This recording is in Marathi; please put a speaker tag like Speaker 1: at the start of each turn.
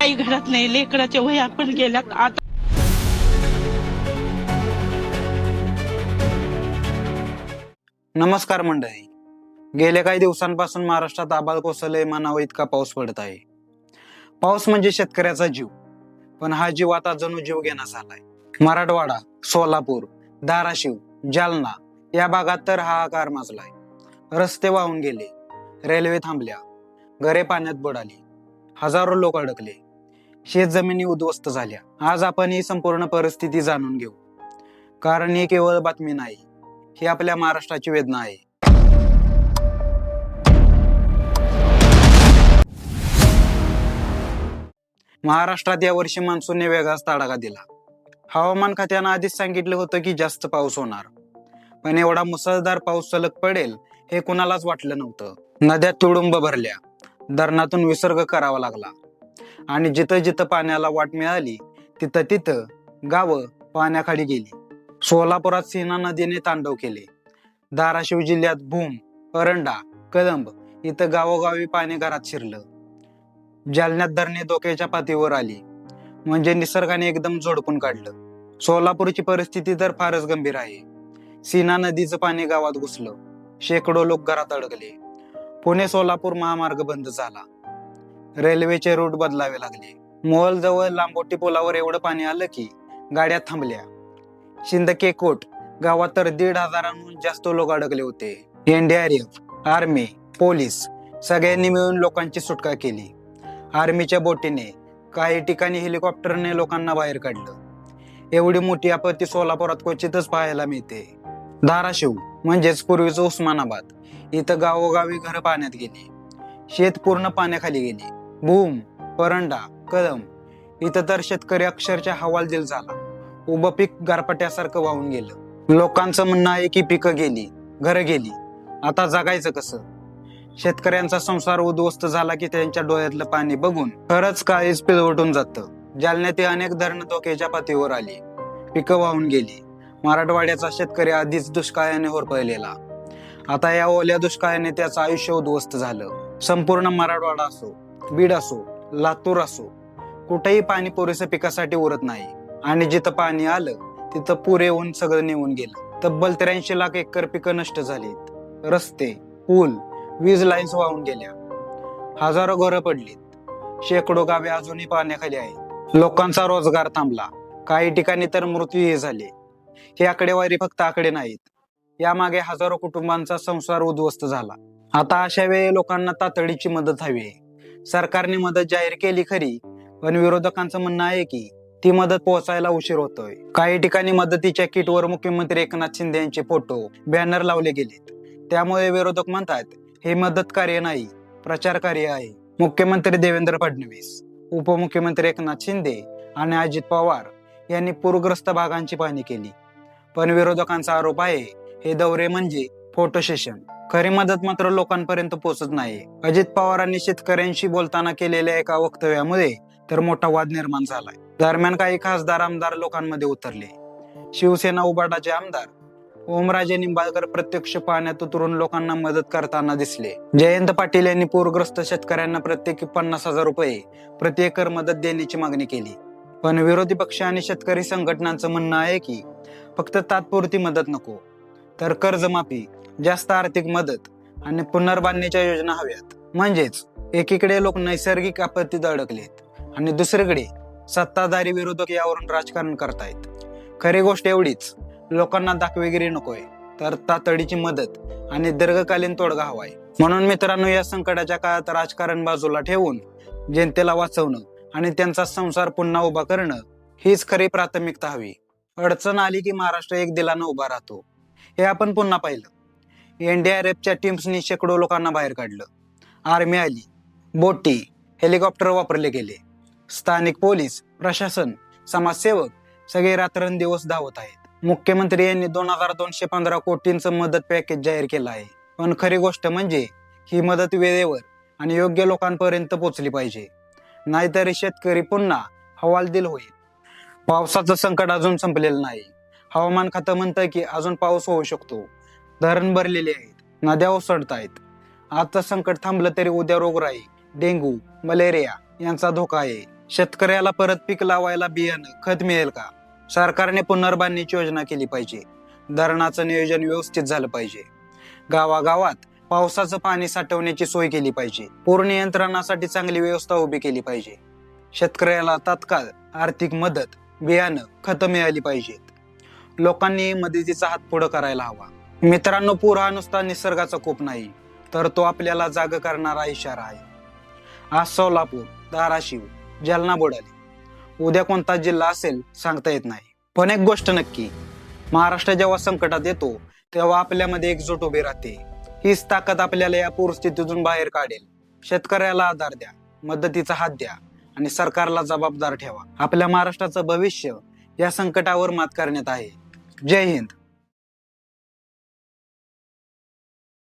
Speaker 1: काही घरात नाही लेकराच्या वया पण गेल्यात. आता
Speaker 2: नमस्कार मंडळी. गेल्या काही दिवसांपासून महाराष्ट्रात आबाल कोसळले म्हणावं इतका पाऊस पडत आहे. पाऊस म्हणजे शेतकऱ्याचा जीव. पण हा जीव आता जणू जीव घेण्यास आलाय. मराठवाडा सोलापूर धाराशिव जालना या भागात तर हाहाकार माजलाय. रस्ते वाहून गेले रेल्वे थांबल्या. घरे पाण्यात बुडाली. हजारो लोक अडकले. शेत जमिनी उद्ध्वस्त झाल्या. आज आपण ही संपूर्ण परिस्थिती जाणून घेऊ. कारण ही केवळ बातमी नाही ही आपल्या महाराष्ट्राची वेदना आहे. महाराष्ट्रात यावर्षी मान्सूनने वेगळाच तडाखा दिला. हवामान खात्यानं आधीच सांगितलं होतं की जास्त पाऊस होणार. पण एवढा मुसळधार पाऊस सलग पडेल हे कुणालाच वाटलं नव्हतं. नद्या तुडुंब भरल्या. धरणातून विसर्ग करावा लागला. आणि जिथं जिथं पाण्याला वाट मिळाली तिथं तिथं गावं पाण्याखाली गेली. सोलापुरात सीना नदीने तांडव केले. धाराशिव जिल्ह्यात भूम परंडा कदंब इथं गावोगावी पाणी घरात शिरलं. जालन्यात धरणे धोक्याच्या पातळीवर आली. म्हणजे निसर्गाने एकदम झोडपून काढलं. सोलापूरची परिस्थिती तर फारच गंभीर आहे. सीना नदीचं पाणी गावात घुसलं. शेकडो लोक घरात अडकले. पुणे सोलापूर महामार्ग बंद झाला. रेल्वेचे रूट बदलावे लागले. मोहलजवळ लांबोटी पुलावर एवढं पाणी आलं की गाड्या थांबल्या. शिंदके कोट गावात तर दीड हजारांहून जास्त लोक अडकले होते. एनडीआरएफ आर्मी पोलीस सगळ्यांनी मिळून लोकांची सुटका केली. आर्मीच्या बोटीने काही ठिकाणी हेलिकॉप्टरने लोकांना बाहेर काढलं. एवढी मोठी आपत्ती सोलापुरात क्वचितच पाहायला मिळते. धाराशिव म्हणजेच पूर्वीचं उस्मानाबाद. इथं गावोगावी घरं पाण्यात गेली. शेत पूर्ण पाण्याखाली गेली. भूम परंडा कदम इथं तर शेतकरी अक्षरच्या हवालदिल झाला. उभं पीक गारपट्यासारखं वाहून गेलं. लोकांचं म्हणणं आहे की पिकं गेली घरं गेली. आता जगायचं कसं? शेतकऱ्यांचा संसार उद्ध्वस्त झाला की त्यांच्या डोळ्यातलं पाणी बघून खरंच काळीच पिळवटून जातं. जालन्यात अनेक धरण धोक्याच्या पातळीवर आली. पिकं वाहून गेली. मराठवाड्याचा शेतकरी आधीच दुष्काळाने होरपळलेला. आता या ओल्या दुष्काळाने त्याचं आयुष्य उद्ध्वस्त झालं. संपूर्ण मराठवाडा असो बीड असो लातूर असो कुठेही पाणी पुरेसं पिकासाठी उरत नाही. आणि जिथं पाणी आलं तिथं पुरे होऊन सगळं निघून गेलं. तब्बल त्र्याऐंशी लाख एकर पिकं नष्ट झालीत. रस्ते पूल वीज लाईन्स वाहून गेल्या. हजारो घरं पडलीत. शेकडो गावे अजूनही पाण्याखाली आहेत. लोकांचा रोजगार थांबला. काही ठिकाणी तर मृत्यूही झाले. हे आकडेवारी फक्त आकडे नाहीत. यामागे हजारो कुटुंबांचा संसार उद्ध्वस्त झाला. आता अशा वेळी लोकांना तातडीची मदत हवी आहे. सरकारने मदत जाहीर केली खरी पण विरोधकांचं म्हणणं आहे की ती मदत पोहोचायला उशीर होतोय. काही ठिकाणी मदतीच्या किटवर मुख्यमंत्री एकनाथ शिंदे यांचे फोटो बॅनर लावले गेलेत. त्यामुळे विरोधक म्हणतात हे मदत कार्य नाही प्रचार कार्य आहे. मुख्यमंत्री देवेंद्र फडणवीस उपमुख्यमंत्री एकनाथ शिंदे आणि अजित पवार यांनी पूरग्रस्त भागांची पाहणी केली. पण विरोधकांचा आरोप आहे हे दौरे म्हणजे फोटो सेशन खरी मदत मात्र लोकांपर्यंत पोहोचत नाही. अजित पवारांनी शेतकऱ्यांशी बोलताना केलेल्या एका वक्तव्यामुळे तर मोठा वाद निर्माण झालाय. दरम्यान काही खासदार आमदार लोकांमध्ये उतरले. शिवसेना उबाटाचे आमदार ओमराजे निंबाळकर प्रत्यक्ष पाण्यात उतरून लोकांना मदत करताना दिसले. जयंत पाटील यांनी पूरग्रस्त शेतकऱ्यांना प्रत्येकी पन्नास हजार रुपये प्रति एकर मदत देण्याची मागणी केली. पण विरोधी पक्ष आणि शेतकरी संघटनांचं म्हणणं आहे की फक्त तात्पुरती मदत नको. तर कर्जमाफी जास्त आर्थिक मदत आणि पुनर्बांधणीच्या योजना हव्यात. म्हणजेच एकीकडे लोक नैसर्गिक आपत्तीत अडकलेत आणि दुसरीकडे सत्ताधारी विरोधक यावरून राजकारण करतायत. खरी गोष्ट एवढीच लोकांना दाखवेगिरी नकोय तर तातडीची मदत आणि दीर्घकालीन तोडगा हवाय. म्हणून मित्रांनो या संकटाच्या काळात राजकारण बाजूला ठेवून जनतेला वाचवणं आणि त्यांचा संसार पुन्हा उभा करणं हीच खरी प्राथमिकता हवी. अडचण आली की महाराष्ट्र एक दिलानं उभा राहतो. हे आपण पुन्हा पाहिलं. एनडीआरएफच्या टीम्सनी शेकडो लोकांना बाहेर काढलं. आर्मी आली बोटी हेलिकॉप्टर वापरले गेले. स्थानिक पोलीस प्रशासन समाजसेवक सगळे रात्रंदिवस धावत आहेत. मुख्यमंत्री यांनी दोन हजार दोनशे पंधरा कोटींचं मदत पॅकेज जाहीर केलं आहे. पण खरी गोष्ट म्हणजे ही मदत वेळेवर आणि योग्य लोकांपर्यंत पोहोचली पाहिजे. नाहीतर शेतकरी पुन्हा हवालदिल होईल. पावसाचं संकट अजून संपलेलं नाही. हवामान खातं म्हणतं की अजून पाऊस होऊ शकतो. धरण भरलेले आहेत. नद्या ओसडत आहेत आजचं संकट थांबलं तरी उद्या रोगराई डेंग्यू मलेरिया यांचा धोका आहे. शेतकऱ्याला परत पीक लावायला बियाणं खत मिळेल का? सरकारने पुनर्बांधणीची योजना केली पाहिजे. धरणाचं नियोजन व्यवस्थित झालं पाहिजे. गावागावात पावसाचं पाणी साठवण्याची सोय केली पाहिजे. पूर नियंत्रणासाठी चांगली व्यवस्था उभी केली पाहिजे. शेतकऱ्याला तात्काळ आर्थिक मदत बियाणं खतं मिळाली पाहिजेत. लोकांनी मदतीचा हात पुढं करायला हवा. मित्रांनो पूर हा नुसता निसर्गाचा कोप नाही तर तो आपल्याला जाग करणारा इशारा आहे. आज सोलापूर धाराशिव जालना बुडाली उद्या कोणता जिल्हा असेल सांगता येत नाही. पण एक गोष्ट नक्की महाराष्ट्र जेव्हा संकटात येतो तेव्हा आपल्यामध्ये एकजूट उभी राहते. हीच ताकद आपल्याला या पूरस्थितीतून बाहेर काढेल. शेतकऱ्याला आधार द्या मदतीचा हात द्या आणि सरकारला जबाबदार ठेवा. आपल्या महाराष्ट्राचं भविष्य या संकटावर मात करण्यात आहे. जय हिंद.